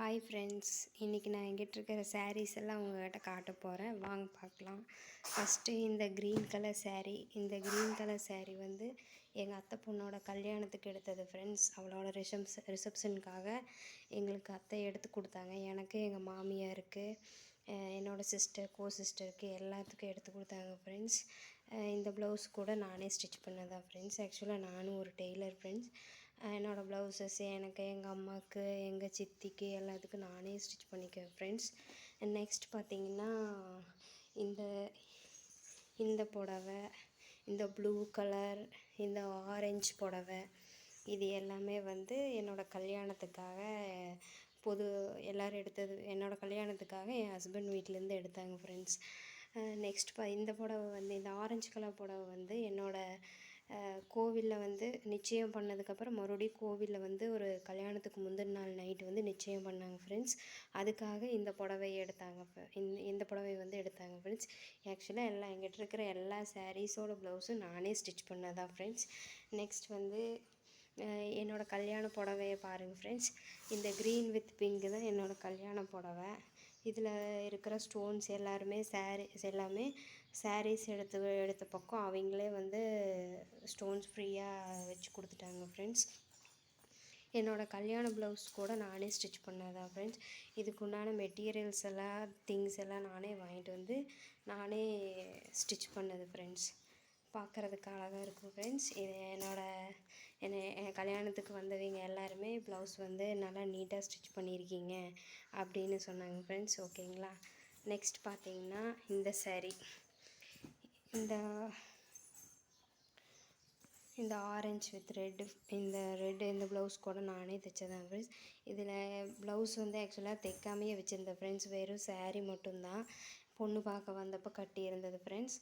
Hi friends இன்றைக்கி நான் எங்கிட்ட இருக்கிற சாரீஸ் எல்லாம் உங்கள்கிட்ட காட்ட போகிறேன் வாங்க பார்க்கலாம். ஃபஸ்ட்டு இந்த க்ரீன் கலர் சாரீ இந்த க்ரீன் கலர் சாரீ வந்து எங்கள் அத்தை பொண்ணோட கல்யாணத்துக்கு எடுத்தது ஃப்ரெண்ட்ஸ் அவளோட ரிசப்ஸ் ரிசப்ஷனுக்காக எங்களுக்கு அத்தை எடுத்து கொடுத்தாங்க. எனக்கு எங்கள் மாமியாருக்கு இருக்குது என்னோடய சிஸ்டர் கோ சிஸ்டருக்கு எல்லாத்துக்கும் எடுத்து கொடுத்தாங்க ஃப்ரெண்ட்ஸ் இந்த ப்ளவுஸ் கூட நானே ஸ்டிச் பண்ணதான் ஃப்ரெண்ட்ஸ் ஆக்சுவலாக நானும் ஒரு டெய்லர் ஃப்ரெண்ட்ஸ் என்னோடய ப்ளவுசஸ் எனக்கு எங்கள் அம்மாவுக்கு எங்கள் சித்திக்கு எல்லாத்துக்கும் நானே ஸ்டிச் பண்ணிக்குவேன் ஃப்ரெண்ட்ஸ் நெக்ஸ்ட் பார்த்திங்கன்னா இந்த இந்த புடவை இந்த ப்ளூ கலர் இந்த ஆரஞ்சு புடவை இது எல்லாமே வந்து என்னோடய கல்யாணத்துக்காக பொது எல்லோரும் எடுத்தது என்னோடய கல்யாணத்துக்காக என் ஹஸ்பண்ட் வீட்டிலேருந்து எடுத்தாங்க ஃப்ரெண்ட்ஸ் நெக்ஸ்ட் ப இந்த புடவை வந்து இந்த ஆரஞ்சு கலர் புடவை வந்து என்னோடய கோவிலில் வந்து நிச்சயம் பண்ணதுக்கப்புறம் மறுபடியும் கோவிலில் வந்து ஒரு கல்யாணத்துக்கு முந்தின நாள் நைட்டு வந்து நிச்சயம் பண்ணாங்க ஃப்ரெண்ட்ஸ் அதுக்காக இந்த புடவை எடுத்தாங்க இந்த இந்த புடவை வந்து எடுத்தாங்க ஃப்ரெண்ட்ஸ் ஆக்சுவலாக எல்லாம் எங்கிட்ட இருக்கிற எல்லா சாரீஸோட ப்ளவுஸும் நானே ஸ்டிச் பண்ணதான் ஃப்ரெண்ட்ஸ் நெக்ஸ்ட் வந்து என்னோடய கல்யாண புடவைய பாருங்கள் ஃப்ரெண்ட்ஸ் இந்த க்ரீன் வித் பிங்கு தான் என்னோடய கல்யாண புடவை. இதில் இருக்கிற ஸ்டோன்ஸ் எல்லாருமே சாரீஸ் எல்லாமே சாரீஸ் எடுத்து எடுத்த பக்கம் அவங்களே வந்து ஸ்டோன்ஸ் ஃப்ரீயாக வச்சு கொடுத்துட்டாங்க ஃப்ரெண்ட்ஸ் என்னோட கல்யாண ப்ளவுஸ் கூட நானே ஸ்டிச் பண்ணதான் ஃப்ரெண்ட்ஸ் இதுக்கு உண்டான மெட்டீரியல்ஸ் எல்லாம் திங்ஸ் எல்லாம் நானே வாங்கிட்டு வந்து நானே ஸ்டிச் பண்ணது ஃப்ரெண்ட்ஸ் பார்க்குறதுக்கு அழகாக இருக்கும் ஃப்ரெண்ட்ஸ் இது என்னோடய என்னை என் கல்யாணத்துக்கு வந்தவங்க எல்லாருமே ப்ளவுஸ் வந்து நல்லா நீட்டாக ஸ்டிச் பண்ணியிருக்கீங்க அப்படின்னு சொன்னாங்க ஃப்ரெண்ட்ஸ் ஓகேங்களா நெக்ஸ்ட் பார்த்தீங்கன்னா இந்த சேரீ இந்த இந்த ஆரஞ்சு வித் ரெட்டு இந்த ரெட்டு இந்த ப்ளவுஸ் கூட நானே தைச்சதான் ஃப்ரெண்ட்ஸ் இதில் ப்ளவுஸ் வந்து ஆக்சுவலாக தைக்காமையே வச்சுருந்தேன் ஃப்ரெண்ட்ஸ் வெறும் சேரீ மட்டும்தான் பொண்ணு பார்க்க வந்தப்போ கட்டியிருந்தது ஃப்ரெண்ட்ஸ்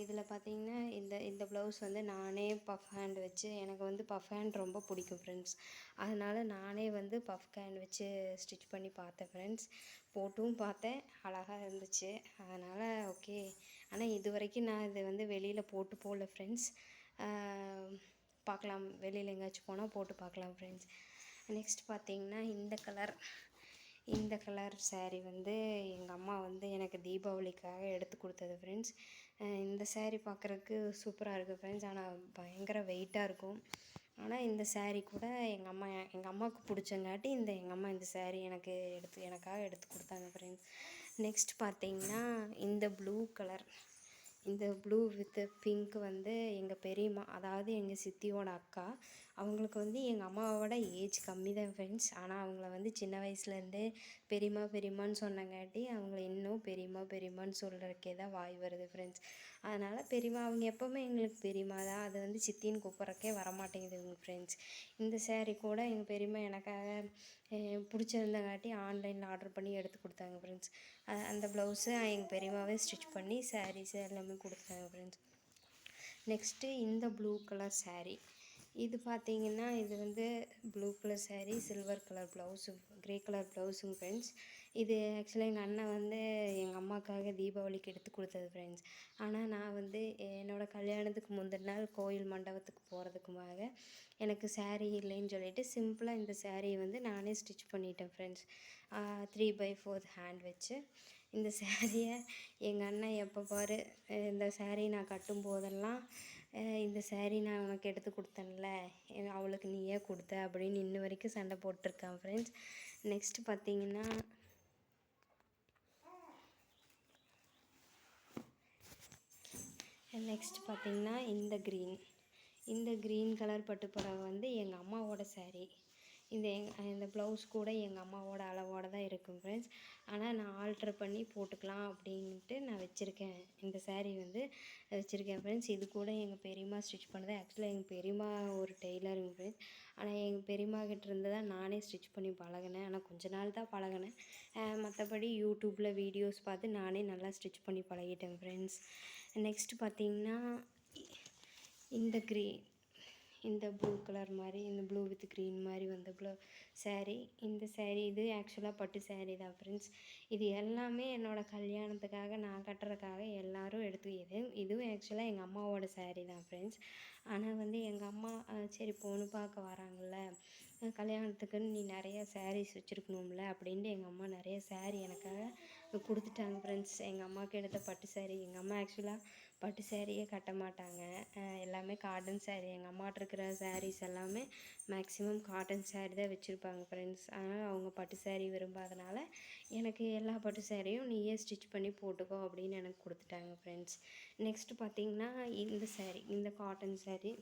இதில் பார்த்தீங்கன்னா இந்த இந்த ப்ளவுஸ் வந்து நானே பஃப் ஹேண்ட் வச்சு எனக்கு வந்து பஃப் ஹேண்ட் ரொம்ப பிடிக்கும் ஃப்ரெண்ட்ஸ் அதனால் நானே வந்து பஃப் ஹேண்ட் வச்சு ஸ்டிச் பண்ணி பார்த்தேன் ஃப்ரெண்ட்ஸ் போட்டும் பார்த்தேன். அழகாக இருந்துச்சு. அதனால் ஓகே ஆனால் இது வரைக்கும் நான் இது வந்து வெளியில் போட்டு போகல ஃப்ரெண்ட்ஸ் பார்க்கலாம். வெளியில் எங்கேயாச்சும் போனால் போட்டு பார்க்கலாம் ஃப்ரெண்ட்ஸ் நெக்ஸ்ட் பார்த்தீங்கன்னா இந்த கலர் இந்த கலர் சேரீ வந்து எங்கள் அம்மா வந்து எனக்கு தீபாவளிக்காக எடுத்து கொடுத்தது ஃப்ரெண்ட்ஸ் இந்த சேரீ பார்க்குறதுக்கு சூப்பராக இருக்குது ஃப்ரெண்ட்ஸ் ஆனால் பயங்கர வெயிட்டாக இருக்கும். ஆனால் இந்த சேரீ கூட எங்கள் அம்மா எங்கள் அம்மாவுக்கு பிடிச்சங்காட்டி இந்த எங்கள் அம்மா இந்த சேரீ எனக்கு எடுத்து எனக்காக எடுத்து கொடுத்தாங்க ஃப்ரெண்ட்ஸ் நெக்ஸ்ட் பார்த்தீங்கன்னா இந்த ப்ளூ கலர் இந்த ப்ளூ வித் பிங்க் வந்து எங்கள் பெரியம்மா அதாவது எங்கள் சித்தியோட அக்கா அவங்களுக்கு வந்து எங்கள் அம்மாவோட ஏஜ் கம்மி தான் ஃப்ரெண்ட்ஸ் ஆனால் அவங்கள வந்து சின்ன வயசுலேருந்தே பெரியம்மா பெரியம்மான்னு சொன்னங்காட்டி அவங்கள இன்னும் பெரியம்மா பெரியம்மான்னு சொல்கிறக்கே தான் வாய் வருது ஃப்ரெண்ட்ஸ் அதனால் பெரியம்மா அவங்க எப்போவுமே எங்களுக்கு பெரியம்மா தான். அது வந்து சித்தின்னு கூப்பிட்றக்கே வரமாட்டேங்குதுங்க ஃப்ரெண்ட்ஸ் இந்த சேரீ கூட எங்கள் பெரியம்மா எனக்காக பிடிச்சிருந்தங்காட்டி ஆன்லைனில் ஆர்டர் பண்ணி எடுத்து கொடுத்தாங்க ஃப்ரெண்ட்ஸ் அந்த ப்ளவுஸு எங்கள் பெரியம்மாவே ஸ்டிச் பண்ணி சாரீஸ் எல்லாமே கொடுத்தாங்க ஃப்ரெண்ட்ஸ் நெக்ஸ்ட்டு இந்த ப்ளூ கலர் சாரீ இது பார்த்தீங்கன்னா இது வந்து blue colour sari silver colour blouse grey colour ப்ளவுஸுங்க friends இது ஆக்சுவலாக எங்கள் அண்ணன் வந்து எங்கள் அம்மாவுக்காக தீபாவளிக்கு எடுத்து கொடுத்தது ஃப்ரெண்ட்ஸ் ஆனால் நான் வந்து என்னோடய கல்யாணத்துக்கு முந்தின நாள் கோயில் மண்டபத்துக்கு போகிறதுக்குமாக எனக்கு saree இல்லைன்னு சொல்லிட்டு சிம்பிளாக இந்த saree வந்து நானே ஸ்டிச் பண்ணிட்டேன் friends three by fourth hand வச்சு. இந்த சேரீயை எங்கள் அண்ணன் எப்போ பாரு இந்த சேரீ நான் கட்டும் போதெல்லாம் இந்த சேரீ நான் உனக்கு எடுத்து கொடுத்தேன்ல எ- அவளுக்கு நீயே கொடுத்த அப்படின்னு இன்ன வரைக்கும் சண்டை போட்டிருக்கான் ஃப்ரெண்ட்ஸ் நெக்ஸ்ட் பார்த்தீங்கன்னா நெக்ஸ்ட் பார்த்தீங்கன்னா இந்த க்ரீன் இந்த க்ரீன் கலர் பட்டு வந்து எங்கள் அம்மாவோட சேரீ. இந்த எங் இந்த ப்ளவுஸ் கூட எங்கள் அம்மாவோட அளவோட தான் இருக்கும் ஃப்ரெண்ட்ஸ் ஆனால் நான் ஆல்ட்ரு பண்ணி போட்டுக்கலாம் அப்படின்ட்டு நான் வச்சுருக்கேன். இந்த சேரீ வந்து வச்சுருக்கேன் ஃப்ரெண்ட்ஸ் இது கூட எங்கள் பெரியம்மா ஸ்டிச் பண்ணது. ஆக்சுவலாக எங்கள் பெரியம்மா ஒரு டெய்லருங்க ஃப்ரெண்ட்ஸ் ஆனால் எங்கள் பெரியம்மா கிட்ட இருந்து தான் நானே ஸ்டிச் பண்ணி பழகினேன். ஆனால் கொஞ்ச நாள் தான் பழகினேன். மற்றபடி யூடியூப்பில் வீடியோஸ் பார்த்து நானே நல்லா ஸ்டிச் பண்ணி பழகிட்டேன் ஃப்ரெண்ட்ஸ் நெக்ஸ்ட் பார்த்தீங்கன்னா இந்த க்ரீ இந்த ப்ளூ கலர் மாதிரி இந்த ப்ளூ வித் க்ரீன் மாதிரி வந்த ப்ளூ சேரீ இந்த சேரீ இது ஆக்சுவலாக பட்டு சேரீ தான் ஃப்ரெண்ட்ஸ் இது எல்லாமே என்னோடய கல்யாணத்துக்காக நான் கட்டுறதுக்காக எல்லோரும் எடுத்து இது இதுவும் ஆக்சுவலாக எங்கள் அம்மாவோட சேரீ தான் ஃப்ரெண்ட்ஸ் ஆனால் வந்து எங்கள் அம்மா சரி பொண்ணு பார்க்க வராங்கள்ல கல்யாணத்துக்குன்னு நீ நிறைய சாரீஸ் வச்சுருக்கணும்ல அப்படின்ட்டு எங்கள் அம்மா நிறைய சேரீ எனக்காக கொடுத்துட்டாங்க ஃப்ரெண்ட்ஸ் எங்கள் அம்மாவுக்கு எடுத்த பட்டு சேரீ எங்கள் அம்மா ஆக்சுவலாக பட்டு சேரீயே கட்ட மாட்டாங்க. எல்லாமே காட்டன் சேரீ எங்கள் அம்மாட்ட இருக்கிற சாரீஸ் எல்லாமே மேக்ஸிமம் காட்டன் சேரீ தான் வச்சுருப்பாங்க ஃப்ரெண்ட்ஸ் அதனால் அவங்க பட்டு சேரீ விரும்பாதனால எனக்கு எல்லா பட்டு சேரீயும் நீயே ஸ்டிச் பண்ணி போட்டுக்கோ அப்படின்னு எனக்கு கொடுத்துட்டாங்க ஃப்ரெண்ட்ஸ் நெக்ஸ்ட் பார்த்தீங்கன்னா இந்த சேரீ இந்த காட்டன் சேரீ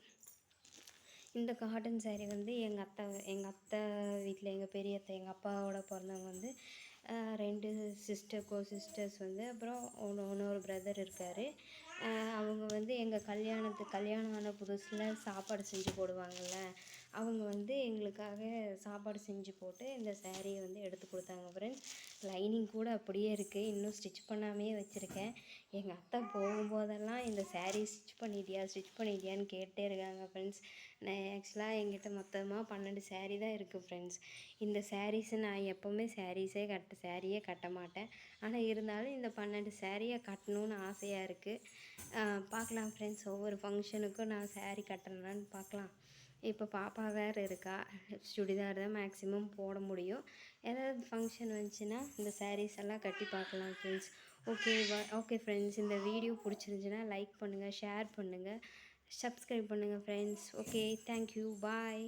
இந்த காட்டன் சேரீ வந்து எங்கள் அத்தை எங்கள் அத்தை வீட்டில் எங்கள் பெரிய அத்தை எங்கள் அப்பாவோட பிறந்தவங்க வந்து ரெண்டு சிஸ்டர் கோ சிஸ்டர்ஸ் வந்து அப்புறம் ஒன்று இன்னொரு பிரதர் இருக்கார். அவங்க வந்து எங்கள் கல்யாணத்துக்கு கல்யாணம் ஆன புதுசில் சாப்பாடு செஞ்சு போடுவாங்கள்ல அவங்க வந்து எங்களுக்காக சாப்பாடு செஞ்சு போட்டு இந்த சேரீயை வந்து எடுத்து கொடுத்தாங்க ஃப்ரெண்ட்ஸ் லைனிங் கூட அப்படியே இருக்குது இன்னும் ஸ்டிச் பண்ணாமையே வச்சுருக்கேன். எங்கள் அத்தை போகும்போதெல்லாம் இந்த சேரீ ஸ்டிச் பண்ணிட்டியா ஸ்டிச் பண்ணிட்டியான்னு கேட்டே இருக்காங்க ஃப்ரெண்ட்ஸ் நான் ஆக்சுவலாக எங்கிட்ட மொத்தமாக பன்னெண்டு saree தான் இருக்குது ஃப்ரெண்ட்ஸ் இந்த சாரீஸை நான் எப்போவுமே சாரீஸே கட்ட சாரியே கட்ட மாட்டேன். ஆனால் இருந்தாலும் இந்த பன்னெண்டு சாரியை கட்டணும்னு ஆசையாக இருக்குது பார்க்கலாம் ஃப்ரெண்ட்ஸ் ஒவ்வொரு ஃபங்க்ஷனுக்கும் நான் சாரீ கட்டுறேனான்னு பார்க்கலாம். இப்போ பாப்பா வேறு இருக்கா? சுடிதார் தான் மேக்ஸிமம் போட முடியும். ஏதாவது ஃபங்க்ஷன் வந்துச்சுன்னா இந்த சாரீஸ் எல்லாம் கட்டி பார்க்கலாம் ஃப்ரெண்ட்ஸ் ஓகே ஓகே ஃப்ரெண்ட்ஸ் இந்த வீடியோ பிடிச்சிருந்துச்சுன்னா லைக் பண்ணுங்கள் ஷேர் பண்ணுங்கள் சப்ஸ்கிரைப் பண்ணுங்கள் friends okay thank you bye